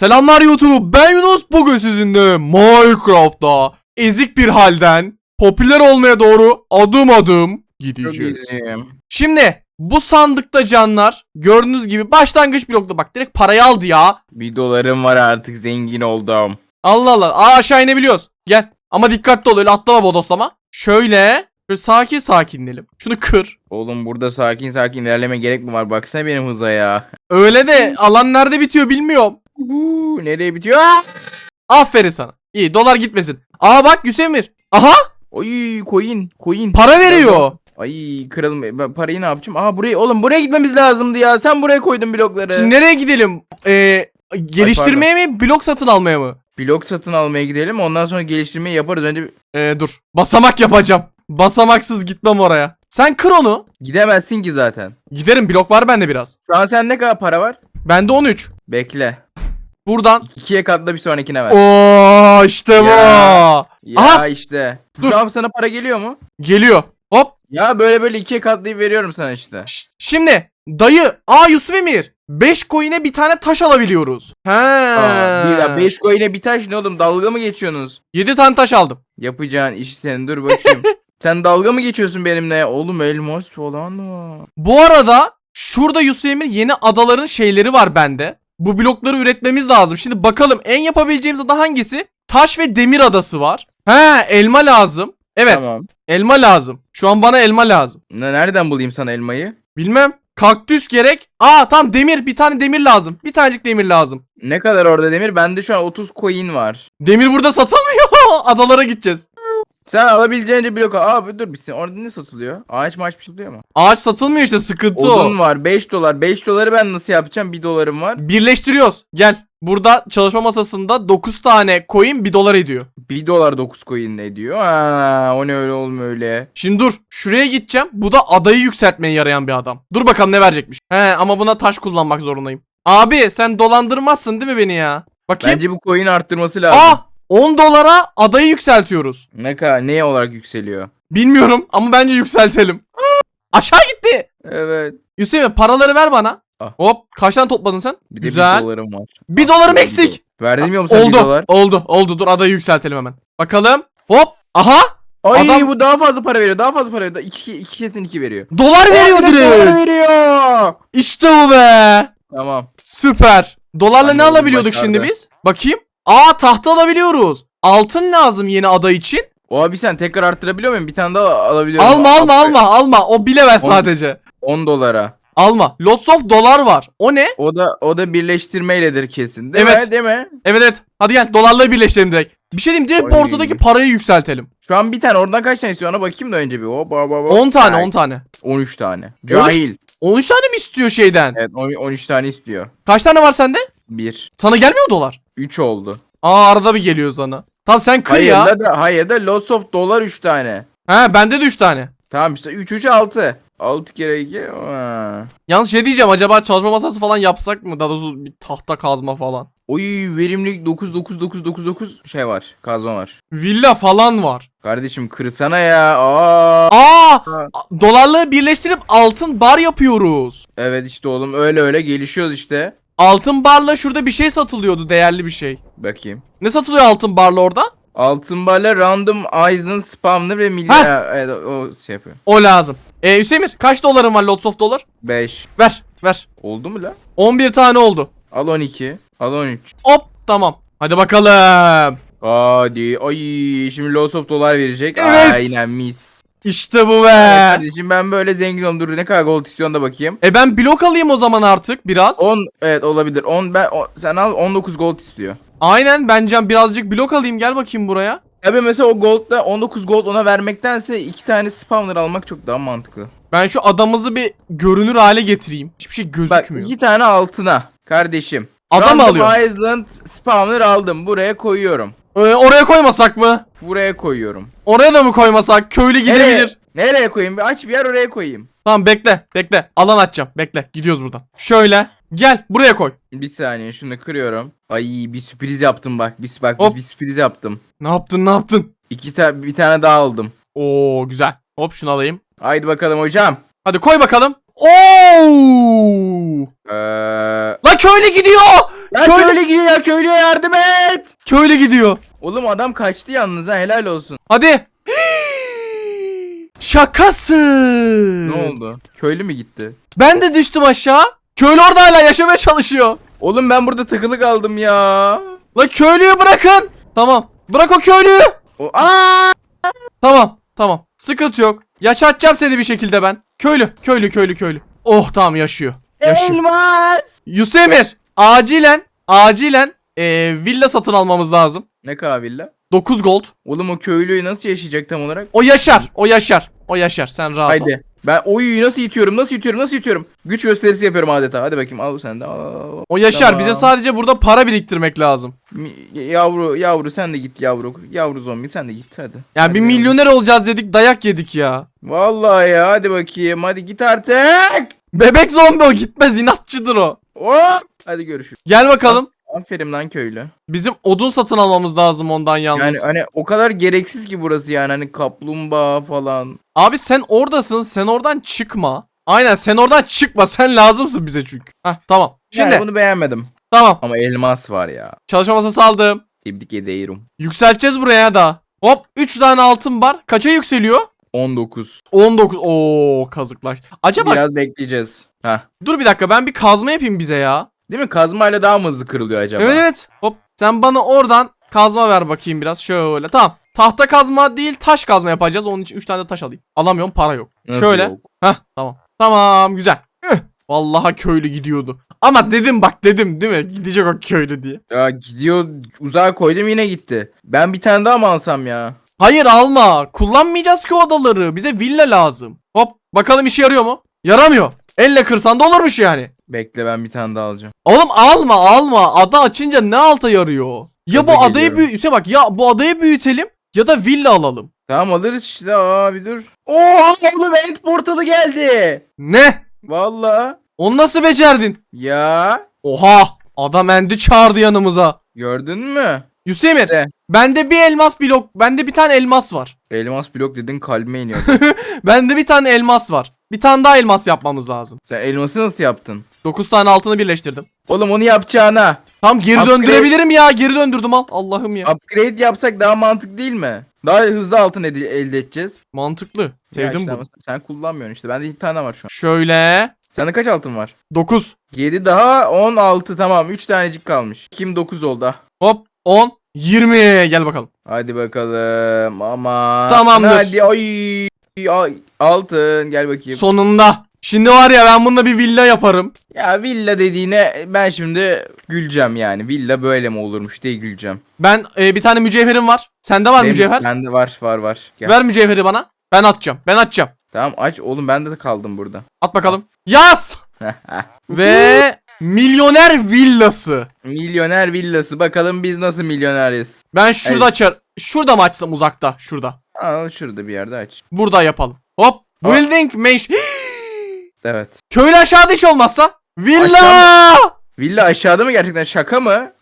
Selamlar YouTube. Ben Yunus. Bugün sizinle Minecraft'ta ezik bir halden popüler olmaya doğru adım adım gideceğiz. Şimdi bu sandıkta canlar gördüğünüz gibi başlangıç blokta bak direkt parayı aldı ya. Bir dolarım var artık zengin oldum. Allah Allah. Aa aşağı inebiliyoruz. Gel. Ama dikkatli ol öyle atlama bodoslama. Şöyle. Böyle sakin sakin inelim. Şunu kır. Oğlum burada sakin sakin ilerleme gerek mi var? Baksana benim hıza ya. Öyle de alan nerede bitiyor bilmiyorum. Uhu, nereye bitiyor? Ah! Aferin sana. İyi dolar gitmesin. Aa bak Yusemir. Aha Oy coin coin. para veriyor. Ay kıralım. Ben parayı ne yapacağım? Aa buraya oğlum buraya gitmemiz lazımdı ya. Sen buraya koydun blokları. Şimdi nereye gidelim? Ee, geliştirmeye mi blok satın almaya mı? Blok satın almaya gidelim. Ondan sonra geliştirmeyi yaparız. Önce bir- Ee, dur. Basamak yapacağım. Basamaksız gitmem oraya. Sen kır onu. gidemezsin ki zaten. Giderim blok var bende biraz. Şu an sen ne kadar para var? Bende 13. Bekle. Buradan. İkiye katla bir sonrakine ver. Oo işte bu. Ya. Ya Aha! işte. Dur. An sana para geliyor mu? Geliyor. Hop. Ya böyle böyle ikiye katlayıp veriyorum sana işte. Ş- Şimdi dayı. Aa Yusuf Emir. 5 coin'e bir tane taş alabiliyoruz. He. Aa, bir, ya 5 coin'e bir taş ne oğlum dalga mı geçiyorsunuz? 7 tane taş aldım. Yapacağın işi senin dur bakayım. Sen dalga mı geçiyorsun benimle? Oğlum elmas falan var. Bu arada şurada Yusuf Emir yeni adaların şeyleri var bende. Bu blokları üretmemiz lazım. Şimdi bakalım en yapabileceğimiz ada hangisi? Taş ve demir adası var. He elma lazım. Evet Tamam. elma lazım. Şu an bana elma lazım. Ne, nereden bulayım sana elmayı? Bilmem. Kaktüs gerek. Aa tamam demir. Bir tane demir lazım. Bir tanecik demir lazım. Ne kadar orada demir? Bende şu an 30 coin var. Demir burada satılmıyor. Adalara gideceğiz. Sen alabileceğince blok al. Abi dur bir sen orada ne satılıyor? Ağaç maaş bir şey satılıyor mu? Ağaç satılmıyor işte sıkıntı Odun o. var 5 dolar. 5 doları ben nasıl yapacağım? 1 dolarım var. Birleştiriyoruz. Gel. Burada çalışma masasında 9 tane coin 1 dolar ediyor. 1 dolar 9 coin ne diyor? Ha, o ne öyle oğlum öyle. Şimdi dur. Şuraya gideceğim. Bu da adayı yükseltmeye yarayan bir adam. Dur bakalım ne verecekmiş. He ama buna taş kullanmak zorundayım. Abi sen dolandırmazsın değil mi beni ya? Bakayım. Bence bu coin arttırması lazım. Aa 10 dolara adayı yükseltiyoruz. Ne kadar ne olarak yükseliyor? Bilmiyorum ama bence yükseltelim. Aşağı gitti. Evet. Yusuf paraları ver bana. Ah. Hop kaç tane topladın sen? Bir de Güzel. 1 dolarım var. Bir dolarım Bir eksik. Verdim mi sen 1 oldu. dolar? Oldu. Oldu. Dur adayı yükseltelim hemen. Bakalım. Hop. Aha. Ay Adam- bu daha fazla para veriyor. Daha fazla para veriyor. 2 2 kesin 2 veriyor. Dolar veriyor bir de Dolar direkt. veriyor. İşte bu be. Tamam. Süper. Dolarla Ben ne de alabiliyorduk başardı. şimdi biz? Bakayım. Aa tahta alabiliyoruz. Altın lazım yeni ada için. O abi sen tekrar arttırabiliyor muyum? Bir tane daha alabiliyorum. Alma alma alma alma. O bilemez On- sadece. 10 dolara. Alma. Lots of dolar var. O ne? O da o da birleştirmeyledir kesin. Değil Evet. mi? Değil mi? Evet evet. Hadi gel dolarları birleştirelim direkt. Bir şey diyeyim direkt bu Oy. ortadaki parayı yükseltelim. Şu an bir tane oradan kaç tane istiyor ona bakayım da önce bir. Hop hop hop. 10 tane Ay, 10 tane. 13 tane. Cahil. 13 tane mi istiyor şeyden? Evet on- 13 tane istiyor. Kaç tane var sende? 1. Sana gelmiyor dolar. 3 oldu. Aa arada bir geliyor sana. Tamam sen kır Hayır ya. da, da hayır da lots of dolar 3 tane. He bende de 3 tane. Tamam işte 3 3 6. 6 kere 2. Yalnız şey diyeceğim acaba çalışma masası falan yapsak mı? Daha doğrusu bir tahta kazma falan. Oy verimlilik 9 9 9 9 9 şey var. Kazma var. Villa falan var. Kardeşim kırsana ya. Aa. Aa! Ha. Dolarlığı birleştirip altın bar yapıyoruz. Evet işte oğlum öyle öyle gelişiyoruz işte. Altın barla şurada bir şey satılıyordu değerli bir şey. Bakayım. Ne satılıyor altın barla orada? Altın bala random island spawner ve Heh. evet, o şey yapıyor. O lazım. E Hüsemir kaç doların var lots of dolar? 5. Ver ver. Oldu mu la? 11 tane oldu. Al 12. Al 13. Hop tamam. Hadi bakalım. Hadi. Ay şimdi lots of dolar verecek. Evet. Aynen mis. İşte bu Evet, be. kardeşim ben böyle zengin oldum. Dur ne kadar gold istiyorsun da bakayım. E ben blok alayım o zaman artık biraz. 10 evet olabilir. 10 ben o- sen al 19 gold istiyor. Aynen bence birazcık blok alayım gel bakayım buraya. Tabi mesela o gold'da 19 gold ona vermektense iki tane spawner almak çok daha mantıklı. Ben şu adamızı bir görünür hale getireyim. Hiçbir şey Bak gözükmüyor. iki tane altına kardeşim. Adam Random alıyor. Island spawner aldım. Buraya koyuyorum. Ee, oraya koymasak mı? Buraya koyuyorum. Oraya da mı koymasak? Köylü gidebilir. Nereye, nereye koyayım? Bir aç bir yer oraya koyayım. Tamam bekle bekle. Alan açacağım. Bekle. Gidiyoruz buradan. Şöyle. Gel buraya koy. Bir saniye şunu kırıyorum. Ay bir sürpriz yaptım bak. Bir, bak Hop. bir sürpriz yaptım. Ne yaptın ne yaptın? İki tane bir tane daha aldım. Oo güzel. Hop şunu alayım. Haydi bakalım hocam. Hadi koy bakalım. Oo! Eee... La köylü gidiyor. Lan Köylü- köylü gidiyor ya köylüye yardım et. Köylü gidiyor. Oğlum adam kaçtı yalnız ha helal olsun. Hadi. Şakası. Ne oldu? Köylü mü gitti? Ben de düştüm aşağı. Köylü orada hala yaşamaya çalışıyor. Oğlum ben burada takılı kaldım ya. La köylüyü bırakın. Tamam. Bırak o köylüyü. O Aa! Tamam. Tamam. Sıkıntı yok. Yaşatacağım seni bir şekilde ben. Köylü. Köylü köylü köylü. Oh tamam yaşıyor. Yaşıyor. Elmas. Yusemir. Acilen. Acilen. eee, villa satın almamız lazım. Ne kadar villa? 9 gold. Oğlum o köylüyü nasıl yaşayacak tam olarak? O yaşar. O yaşar. O yaşar. Sen rahat ol. Haydi. Ben oyuyu nasıl itiyorum? Nasıl itiyorum? Nasıl itiyorum? Güç gösterisi yapıyorum adeta. Hadi bakayım al sen de. Al. O yaşar. Tamam. Bize sadece burada para biriktirmek lazım. Mi- Yavru yavru sen de git yavru. Yavru zombi sen de git hadi. Yani Hadi bir yavrum. milyoner olacağız dedik dayak yedik ya. Vallahi ya hadi bakayım. Hadi git artık. Bebek zombi o gitmez inatçıdır o. Hop. Hadi görüşürüz. Gel bakalım. Aferin lan köylü. Bizim odun satın almamız lazım ondan yalnız. Yani hani o kadar gereksiz ki burası yani hani kaplumbağa falan. Abi sen oradasın. Sen oradan çıkma. Aynen sen oradan çıkma. Sen lazımsın bize çünkü. Heh tamam. Şimdi Yani bunu beğenmedim. tamam. Ama elmas var ya. Çalışma masası aldım. Tebrik ederim. Yükselteceğiz buraya da. Hop 3 tane altın var. Kaça yükseliyor? 19. 19. Oo kazıklaş. Acaba Biraz bekleyeceğiz. Hah. dur bir dakika ben bir kazma yapayım bize ya. Değil mi? Kazmayla daha mı hızlı kırılıyor acaba? Evet evet. Hop sen bana oradan kazma ver bakayım biraz. Şöyle tamam. Tahta kazma değil taş kazma yapacağız. Onun için 3 tane de taş alayım. Alamıyorum para yok. Nasıl Şöyle. yok? Heh tamam. Tamam güzel. Üh, Vallahi köylü gidiyordu. Ama dedim bak dedim değil mi? Gidecek o köylü diye. Ya gidiyor uzağa koydum yine gitti. Ben bir tane daha mı alsam ya? Hayır alma. Kullanmayacağız ki o adaları. Bize villa lazım. Hop bakalım işe yarıyor mu? Yaramıyor. Elle kırsan da olurmuş yani. Bekle ben bir tane daha alacağım. Oğlum alma alma. Ada açınca ne alta yarıyor? Ya bu Gaza adayı geliyorum. büyütse bak ya bu adayı büyütelim ya da villa alalım. Tamam alırız işte abi dur. Oha oğlum end portalı geldi. Ne? Vallahi. Onu nasıl becerdin? Ya Oha! Adam endi çağırdı yanımıza. gördün mü? Hüseyin Ne? Bende bir elmas blok, bende bir tane elmas var. Elmas blok dedin kalbime iniyor. Bende bir tane elmas var. Bir tane daha elmas yapmamız lazım. Sen elması nasıl yaptın? 9 tane altını birleştirdim. Oğlum onu yapacağına. Tamam geri Upgrade- döndürebilirim ya. Geri döndürdüm al. Allah'ım ya. Upgrade yapsak daha mantık değil mi? Daha hızlı altın ede- elde edeceğiz. Mantıklı. Sevdim işte ama sen kullanmıyorsun işte. Bende iki tane var şu an. Şöyle. Sende kaç altın var? 9. 7 daha 16 tamam 3 tanecik kalmış. Kim 9 oldu. Hop. 10. 20. Gel bakalım. Hadi bakalım ama. Tamamdır. Hadi ay, ay altın gel bakayım. Sonunda. Şimdi var ya ben bununla bir villa yaparım. ya villa dediğine ben şimdi güleceğim yani. Villa böyle mi olurmuş diye güleceğim. Ben e, bir tane mücevherim var. Sende var Benim- mücevher. Bende var var var. Gel. Ver mücevheri bana. Ben atacağım. Ben atacağım. Tamam aç oğlum ben de kaldım burada. At bakalım. Yaz. Ve milyoner villası. Milyoner villası bakalım biz nasıl milyoneriz. Ben şurada Evet. açar. Şurada mı açsam uzakta? Şurada. Al şurada bir yerde aç. Burada yapalım. Hop. Aa. Building mansion. Evet. Köylü aşağıda hiç olmazsa. Villa. Villa aşağıda mı gerçekten şaka mı?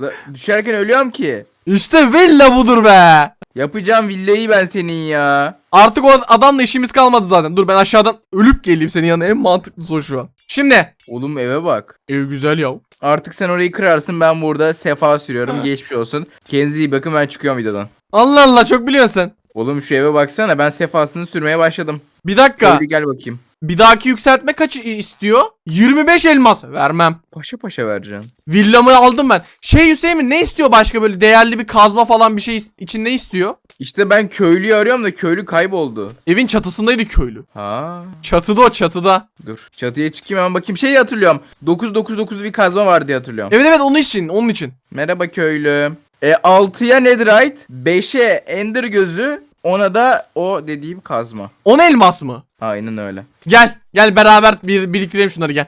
La, düşerken ölüyorum ki. İşte villa budur be. Yapacağım villayı ben senin ya. Artık o adamla işimiz kalmadı zaten. Dur ben aşağıdan ölüp geleyim senin yanına. En mantıklısı o şu an. Şimdi. Oğlum eve bak. Ev güzel ya. Artık sen orayı kırarsın ben burada sefa sürüyorum. Geçmiş olsun. Kendinize iyi bakın ben çıkıyorum videodan. Allah Allah çok biliyorsun sen. Oğlum şu eve baksana ben sefasını sürmeye başladım. Bir dakika. Köylü gel bakayım. Bir dahaki yükseltme kaç istiyor? 25 elmas. Vermem. Paşa paşa vereceksin. Villamı aldım ben. Şey Hüseyin ne istiyor başka böyle değerli bir kazma falan bir şey is- için ne istiyor? İşte ben köylüyü arıyorum da köylü kayboldu. Evin çatısındaydı köylü. Ha Çatıda o çatıda. dur. Çatıya çıkayım hemen bakayım. Şeyi hatırlıyorum. 999 bir kazma var diye hatırlıyorum. Evet evet onun için onun için. Merhaba köylü. E 6'ya netherite, 5'e ender gözü, ona da o dediğim kazma. 10 elmas mı? Aynen öyle. Gel gel beraber bir biriktirelim şunları gel.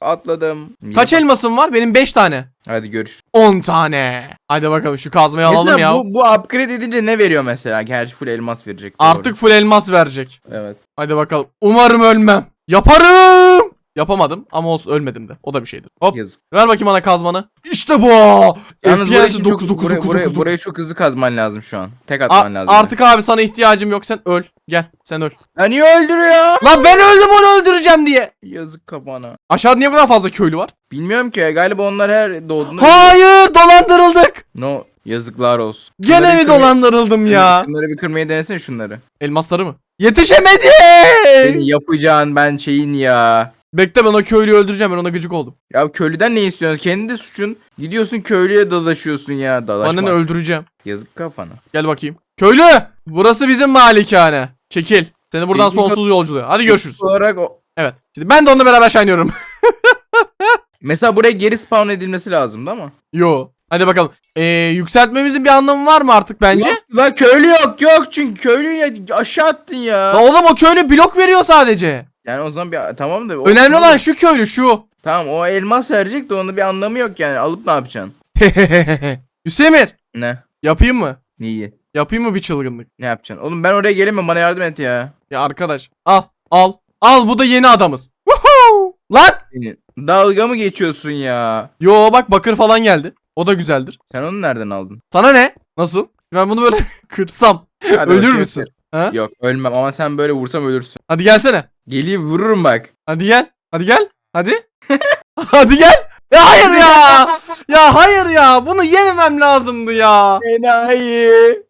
Atladım. Kaç Yine elmasın var? Benim 5 tane. Hadi görüş. 10 tane. Hadi bakalım şu kazmayı alalım Mesela ya. bu, bu upgrade edince ne veriyor mesela? Gerçi full elmas verecek. doğru. Artık full elmas verecek. Evet. Hadi bakalım. Umarım ölmem. Yaparım. Yapamadım ama olsun ölmedim de. O da bir şeydir. Hop. Yazık. Ver bakayım bana kazmanı. İşte bu. Yalnız burayı, Efyensi çok, 9 9 burayı, 9 burayı, 9 burayı çok hızlı kazman lazım şu an. Tek atman lazım. artık abi sana ihtiyacım yok sen öl. Gel sen öl. Ya niye öldürüyor? Lan ben öldüm onu öldüreceğim diye. Yazık kafana. Aşağıda niye bu kadar fazla köylü var? Bilmiyorum ki galiba onlar her doğduğunda... Hayır dolandırıldık. No yazıklar olsun. Gene Şunları mi bir kırmayı- dolandırıldım ya? Şunları bir kırmayı denesene şunları. Elmasları mı? Yetişemedim. Senin yapacağın ben şeyin ya. Bekle ben o köylüyü öldüreceğim ben ona gıcık oldum. Ya köylüden ne istiyorsun? Kendi suçun. Gidiyorsun köylüye dalaşıyorsun ya. Dalaşma. Anneni öldüreceğim. Yazık kafana. Gel bakayım. Köylü! Burası bizim malikane. Çekil. Seni buradan Peki, sonsuz yolculuğa. Hadi görüşürüz. Olarak o... Evet. Şimdi ben de onunla beraber shiniyorum. Mesela buraya geri spawn edilmesi lazımdı ama. Yo. Hadi bakalım. Ee, yükseltmemizin bir anlamı var mı artık bence? Yok, la köylü yok yok çünkü köylüyü aşağı attın ya. La oğlum o köylü blok veriyor sadece. Yani o zaman bir tamam da. o- Önemli olan şu köylü şu. Tamam o elmas verecek de onun bir anlamı yok yani. Alıp ne yapacaksın? Hüseyin Ne? yapayım mı? Niye? Yapayım mı bir çılgınlık? Ne yapacaksın? Oğlum ben oraya gelemem bana yardım et ya. Ya arkadaş al al. Al bu da yeni adamız. Woohoo! Lan! Senin. Dalga mı geçiyorsun ya? Yo bak bakır falan geldi. O da güzeldir. Sen onu nereden aldın? Sana ne? Nasıl? Ben bunu böyle kırsam. Hadi Ölür bakayım müsün? Ha? Yok ölmem ama sen böyle vursam ölürsün. Hadi gelsene. Geleyim vururum bak. Hadi gel. Hadi gel. Hadi. Hadi gel. Ya hayır ya. Ya hayır ya. Bunu yememem lazımdı ya. Enayi.